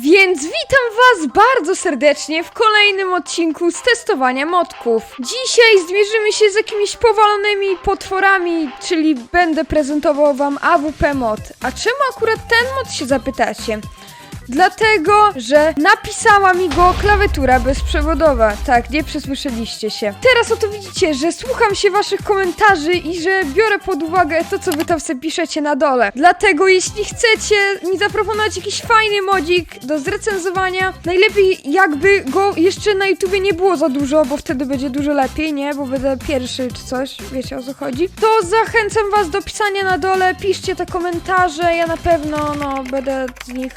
Więc witam was bardzo serdecznie w kolejnym odcinku z testowania modków. Dzisiaj zmierzymy się z jakimiś powalonymi potworami, czyli będę prezentował wam AWP mod. A czemu akurat ten mod się zapytacie? Dlatego, że napisała mi go klawiatura bezprzewodowa. Tak, nie przesłyszeliście się. Teraz oto widzicie, że słucham się waszych komentarzy i że biorę pod uwagę to, co wy tam sobie piszecie na dole. Dlatego, jeśli chcecie mi zaproponować jakiś fajny modzik do zrecenzowania, najlepiej jakby go jeszcze na YouTubie nie było za dużo, bo wtedy będzie dużo lepiej, nie? Bo będę pierwszy czy coś, wiecie o co chodzi. To zachęcam was do pisania na dole, piszcie te komentarze, ja na pewno, no, będę z nich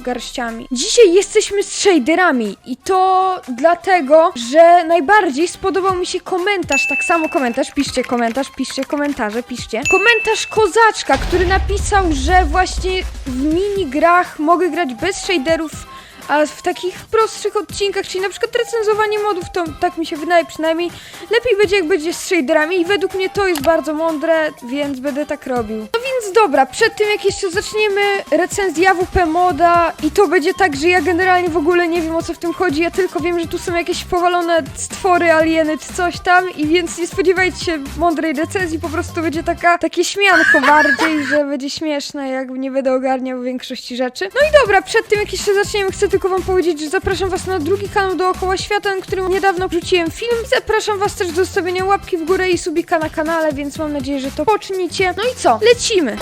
garściami. Dzisiaj jesteśmy z shaderami i to dlatego, że najbardziej spodobał mi się komentarz, tak samo komentarz, piszcie komentarz, piszcie komentarze, piszcie. Komentarz Kozaczka, który napisał, że właśnie w minigrach mogę grać bez shaderów, a w takich prostszych odcinkach, czyli na przykład recenzowanie modów, to tak mi się wydaje przynajmniej, lepiej będzie jak będzie z shaderami i według mnie to jest bardzo mądre, więc będę tak robił. Dobra, przed tym jak jeszcze zaczniemy recenzję AWP moda i to będzie tak, że ja generalnie w ogóle nie wiem o co w tym chodzi, ja tylko wiem, że tu są jakieś powalone stwory, alieny czy coś tam i więc nie spodziewajcie się mądrej recenzji, po prostu to będzie taka, takie śmianko bardziej, że będzie śmieszne, jak nie będę ogarniał większości rzeczy. No i dobra, przed tym jak jeszcze zaczniemy, chcę tylko wam powiedzieć, że zapraszam was na drugi kanał dookoła świata, na którym niedawno wrzuciłem film. Zapraszam was też do zostawienia łapki w górę i subika na kanale, więc mam nadzieję, że to pocznicie. No i co? Lecimy!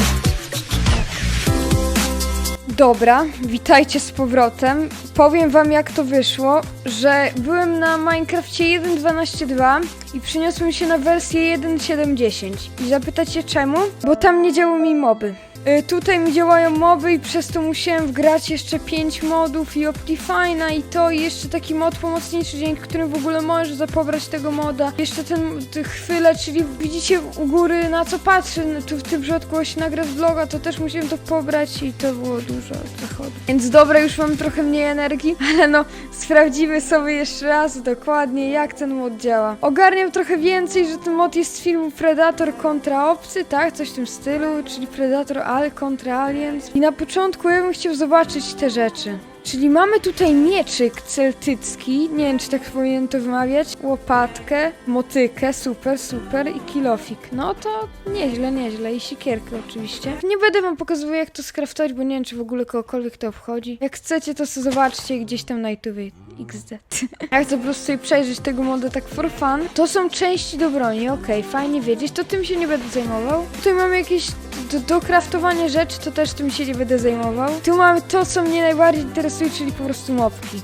Dobra, witajcie z powrotem. Powiem wam jak to wyszło, że byłem na Minecrafcie 1.12.2 i przyniosłem się na wersję 1.7.10. I zapytacie czemu? Bo tam nie działały mi moby. Y, tutaj mi działają moby i przez to musiałem wgrać jeszcze 5 modów i Optifine'a i to i jeszcze taki mod pomocniczy, dzięki którym w ogóle możesz zapobrać tego moda. Jeszcze ten te chwilę, czyli widzicie u góry na co patrzę, no, tu w tym przypadku właśnie nagrać vloga, to też musiałem to pobrać i to było dużo zachodu. Więc dobra, już mam trochę mniej energii, ale no sprawdzimy sobie jeszcze raz dokładnie jak ten mod działa. Ogarniam trochę więcej, że ten mod jest z filmu Predator kontra Obcy, tak? Coś w tym stylu, czyli Predator Al kontra Aliens. I na początku ja bym chciał zobaczyć te rzeczy. Czyli mamy tutaj mieczyk celtycki, nie wiem czy tak powinienem to wymawiać, łopatkę, motykę, super, super i kilofik. No to nieźle, nieźle i sikierkę oczywiście. Nie będę wam pokazywał jak to skraftować, bo nie wiem czy w ogóle kogokolwiek to obchodzi. Jak chcecie to sobie zobaczcie gdzieś tam na YouTubie XD. Ja chcę po prostu sobie przejrzeć tego moda tak for fun. To są części do broni, okej, fajnie wiedzieć, to tym się nie będę zajmował. Tutaj mamy jakieś do, do kraftowania rzeczy, to też tym się nie będę zajmował. Tu mamy to, co mnie najbardziej interesuje, czyli po prostu mopki.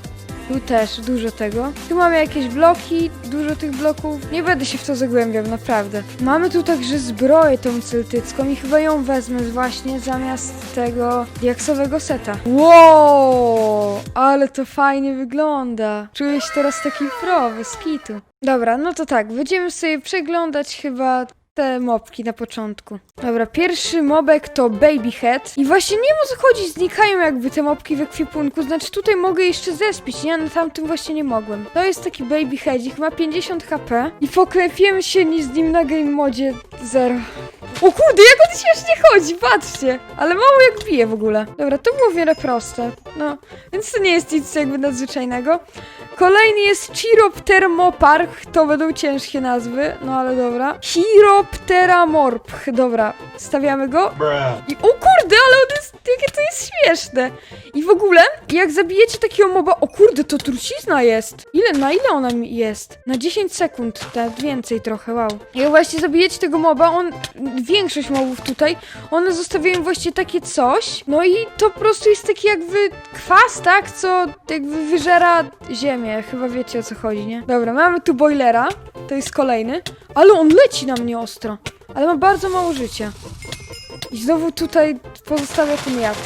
Tu też dużo tego. Tu mamy jakieś bloki, dużo tych bloków. Nie będę się w to zagłębiał, naprawdę. Mamy tu także zbroję tą celtycką i chyba ją wezmę właśnie zamiast tego diaksowego seta. Wow, ale to fajnie wygląda. Czuję się teraz taki pro, bez kitu. Dobra, no to tak, będziemy sobie przeglądać chyba te mobki na początku. Dobra, pierwszy mobek to Baby Head. I właśnie nie wiem o co chodzi, znikają jakby te mobki w ekwipunku. Znaczy tutaj mogę jeszcze zespić, nie? Na tamtym właśnie nie mogłem. To jest taki Baby Headzik, ma 50 HP. I poklepiemy się ni z nim na game modzie 0. O kurde, jak on śmiesznie chodzi, patrzcie. Ale mało jak bije w ogóle. Dobra, to było w miarę proste. No, więc to nie jest nic jakby nadzwyczajnego. Kolejny jest Chiroptermoparch, to będą ciężkie nazwy, no ale dobra. Chiropteramorph, dobra, stawiamy go. I o kurde, ale on jest, jakie to jest śmieszne. I w ogóle, jak zabijecie takiego moba, o kurde, to trucizna jest. Ile, na ile ona mi jest? Na 10 sekund, tak więcej trochę, wow. Jak właśnie zabijecie tego moba, on, większość mobów tutaj, one zostawiają właśnie takie coś, no i to po prostu jest taki jakby kwas, tak, co jakby wyżera ziemię, chyba wiecie o co chodzi, nie? Dobra, mamy tu boilera, to jest kolejny, ale on leci na mnie ostro, ale ma bardzo mało życia. I znowu tutaj pozostawia ten jad.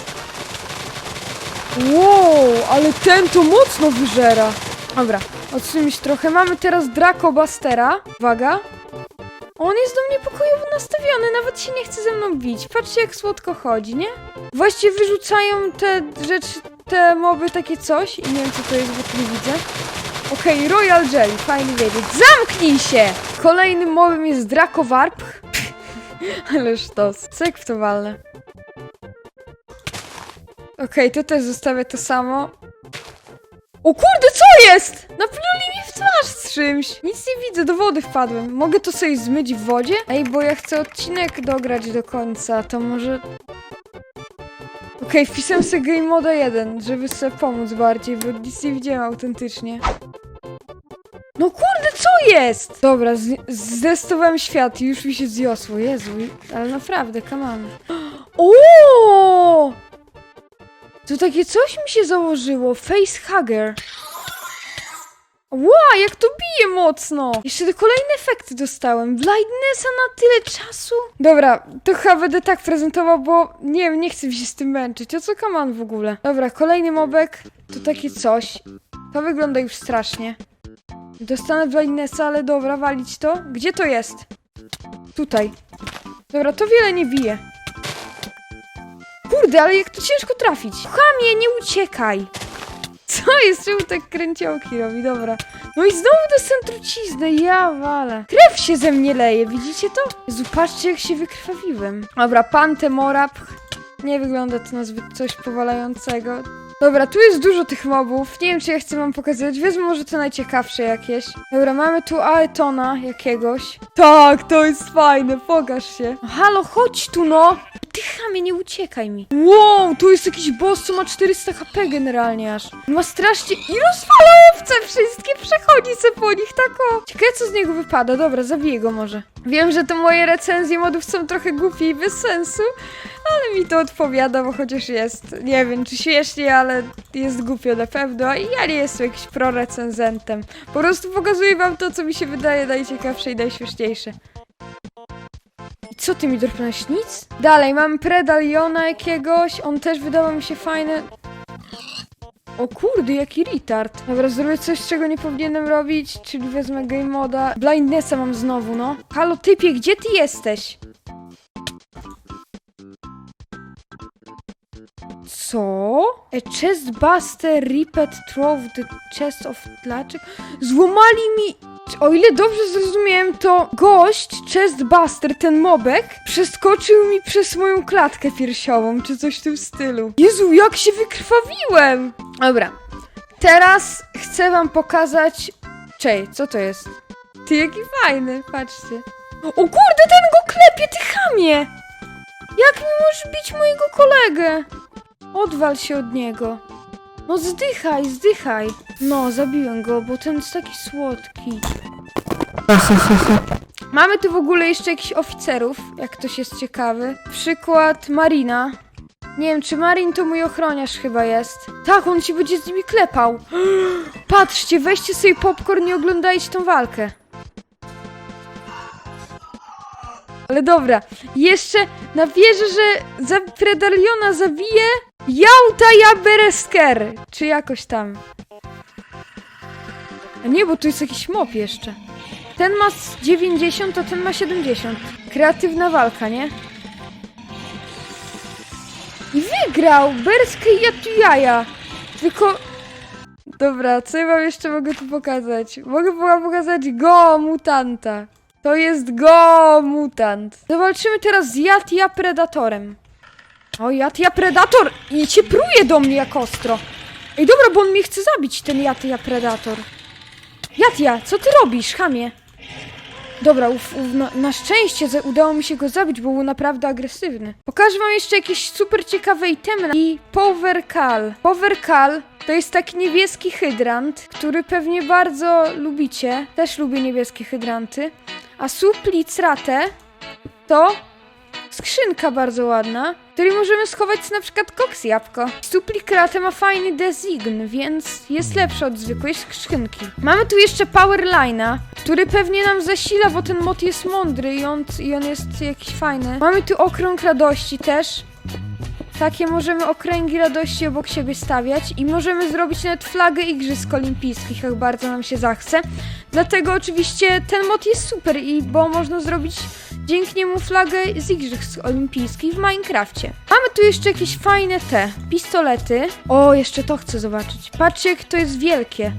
Wow, ale ten to mocno wyżera. Dobra, odsuńmy się trochę. Mamy teraz Drakobastera. Uwaga. On jest do mnie pokojowo nastawiony, nawet się nie chce ze mną bić. Patrzcie jak słodko chodzi, nie? Właściwie wyrzucają te rzeczy, te moby takie coś i nie wiem co to jest, bo tu nie widzę. Okej, Royal Jelly, fajnie wiedzieć. Zamknij się! Kolejnym mobem jest Dracowarp. Ale sztos. Cyk w to walnę. Okej, to też zostawię to samo. O kurde, co jest? Napluli mi w twarz z czymś. Nic nie widzę, do wody wpadłem. Mogę to sobie zmyć w wodzie? Ej, bo ja chcę odcinek dograć do końca, to może... Okej, wpisałem sobie Game Moda 1, żeby sobie pomóc bardziej, bo nic nie widziałem autentycznie. No kurde, co jest? Dobra, zdestowałem świat i już mi się zjosło, Jezu, ale naprawdę, on. O! To takie coś mi się założyło. Facehugger. Ła, jak to bije mocno! Jeszcze te kolejne efekty dostałem. Blindnessa na tyle czasu. Dobra, to chyba będę tak prezentował, bo nie wiem, nie chcę się z tym męczyć. O co kaman w ogóle? Dobra, kolejny mobek to takie coś. To wygląda już strasznie. Dostanę blindnessa, ale dobra, walić to. Gdzie to jest? Tutaj. Dobra, to wiele nie bije. Kurde, ale jak to ciężko trafić. Chamie, nie uciekaj. Co jest? Czemu tak kręciołki robi? Dobra. No i znowu dostałem truciznę, ja wale. Krew się ze mnie leje, widzicie to? Jezu, patrzcie jak się wykrwawiłem. Dobra, pan Temorap. Nie wygląda to na zbyt coś powalającego. Dobra, tu jest dużo tych mobów. Nie wiem, czy ja chcę wam pokazać. Wezmę może to najciekawsze jakieś. Dobra, mamy tu Aetona jakiegoś. Tak, to jest fajne, pokaż się. Halo, chodź tu no! Ty chamie, nie uciekaj mi. Wow, tu jest jakiś boss, co ma 400 HP generalnie aż. Ma strasznie... I rozwala owce wszystkie, przechodzi se po nich tak o. Ciekawe, co z niego wypada. Dobra, zabiję go może. Wiem, że to moje recenzje modów są trochę głupie i bez sensu, ale mi to odpowiada, bo chociaż jest, nie wiem, czy śmiesznie, ale jest głupio na pewno i ja nie jestem jakimś prorecenzentem. Po prostu pokazuję wam to, co mi się wydaje najciekawsze i najśmieszniejsze. Co ty mi dropnąłeś? Nic? Dalej, mam Predaliona jakiegoś, on też wydawał mi się fajny. O kurde, jaki retard. Dobra, zrobię coś, czego nie powinienem robić, czyli wezmę game moda. Blindnessa mam znowu, no. Halo, typie, gdzie ty jesteś? Co? A chestbuster ripped through the chest of tlaczek? Złamali mi... O ile dobrze zrozumiałem, to gość, chestbuster, ten mobek, przeskoczył mi przez moją klatkę piersiową, czy coś w tym stylu. Jezu, jak się wykrwawiłem! Dobra, teraz chcę wam pokazać... Czej, co to jest? Ty, jaki fajny, patrzcie. O kurde, ten go klepie, ty chamie! Jak mi możesz bić mojego kolegę? Odwal się od niego. No zdychaj, zdychaj. No, zabiłem go, bo ten jest taki słodki. Mamy tu w ogóle jeszcze jakichś oficerów, jak ktoś jest ciekawy. Przykład Marina. Nie wiem, czy Marin to mój ochroniarz chyba jest. Tak, on ci będzie z nimi klepał. Patrzcie, weźcie sobie popcorn i oglądajcie tą walkę. Ale dobra, jeszcze na wieżę, że za Predaliona zabije Jauta Jaberesker, czy jakoś tam. A nie, bo tu jest jakiś mop jeszcze. Ten ma z 90, a ten ma 70. Kreatywna walka, nie? I wygrał! Berskę i Jatujaja! Tylko... Dobra, co ja wam jeszcze mogę tu pokazać? Mogę wam pokazać Go Mutanta. To jest Go Mutant. Zawalczymy teraz z Jatia Predatorem. O, Jatia Predator! I cię pruje do mnie jak ostro. Ej, dobra, bo on mnie chce zabić, ten Jatia Predator. Jatia, co ty robisz, chamie? Dobra, uf, uf, na, na szczęście udało mi się go zabić, bo był naprawdę agresywny. Pokażę wam jeszcze jakieś super ciekawe itemy i Power Call. Power Call to jest taki niebieski hydrant, który pewnie bardzo lubicie. Też lubię niebieskie hydranty. A Suplicrate to skrzynka bardzo ładna, w której możemy schować na przykład koks jabłko. Suplicrate ma fajny design, więc jest lepszy od zwykłej skrzynki. Mamy tu jeszcze Powerline'a, który pewnie nam zasila, bo ten mod jest mądry i on, i on jest jakiś fajny. Mamy tu okrąg radości też. Takie możemy okręgi radości obok siebie stawiać i możemy zrobić nawet flagę Igrzysk Olimpijskich, jak bardzo nam się zachce. Dlatego oczywiście ten mod jest super i bo można zrobić dzięki niemu flagę z Igrzysk Olimpijskich w Minecrafcie. Mamy tu jeszcze jakieś fajne te pistolety. O, jeszcze to chcę zobaczyć. Patrzcie, jak to jest wielkie.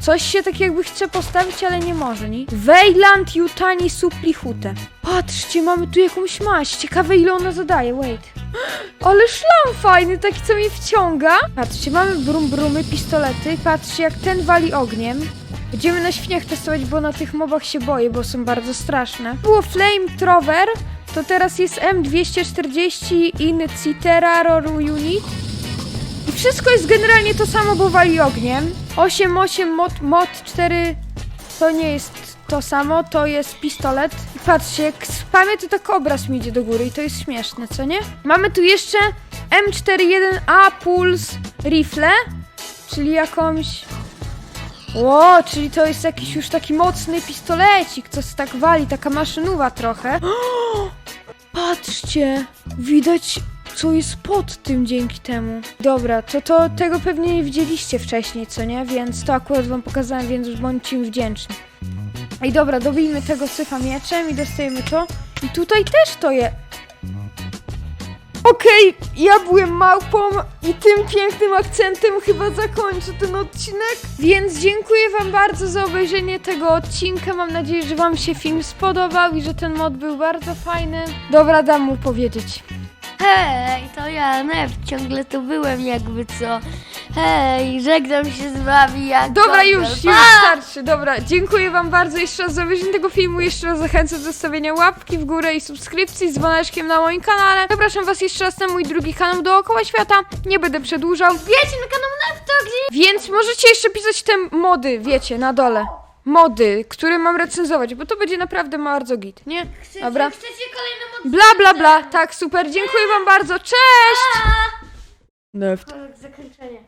Coś się tak jakby chce postawić, ale nie może, nie? Weyland Jutani Supplihute. Patrzcie, mamy tu jakąś maść. Ciekawe ile ona zadaje, wait. Ale szlam fajny, taki co mnie wciąga. Patrzcie, mamy brum brumy, pistolety. Patrzcie, jak ten wali ogniem. Będziemy na świniach testować, bo na tych mobach się boję, bo są bardzo straszne. Było Flamethrower, to teraz jest M240 in Citera Roru Unit. I wszystko jest generalnie to samo, bo wali ogniem. 8-8 mod, mod 4 to nie jest to samo, to jest pistolet. I patrzcie, jak spamię, to tak obraz mi idzie do góry i to jest śmieszne, co nie? Mamy tu jeszcze M41A Pulse Rifle, czyli jakąś... Ło, czyli to jest jakiś już taki mocny pistolecik, co się tak wali, taka maszynowa trochę. Patrzcie, widać co jest pod tym dzięki temu. Dobra, to, to tego pewnie nie widzieliście wcześniej, co nie? Więc to akurat wam pokazałem, więc bądźcie mi wdzięczni. Ej, dobra, dobijmy tego syfa mieczem i dostajemy to. I tutaj też to je... Okej, ja byłem małpą i tym pięknym akcentem chyba zakończę ten odcinek. Więc dziękuję wam bardzo za obejrzenie tego odcinka. Mam nadzieję, że wam się film spodobał i że ten mod był bardzo fajny. Dobra, dam mu powiedzieć. Hej, to ja, Nef, ciągle tu byłem jakby co. Hej, żegnam się z wami jak Dobra, już, już Pa! starczy. Dobra, dziękuję Wam bardzo jeszcze raz za obejrzenie tego filmu. Jeszcze raz zachęcam do zostawienia łapki w górę i subskrypcji z dzwoneczkiem na moim kanale. Zapraszam Was jeszcze raz na mój drugi kanał dookoła świata. Nie będę przedłużał. Wiecie na kanał Nef, to gdzie? Więc możecie jeszcze pisać te mody, wiecie, na dole. Mody, które mam recenzować, bo to będzie naprawdę bardzo git, nie? Dobra. Chcecie kolejny? Bla, bla, bla. Tak, super. Dziękuję Wam bardzo. Cześć! Neft. Zakończenie.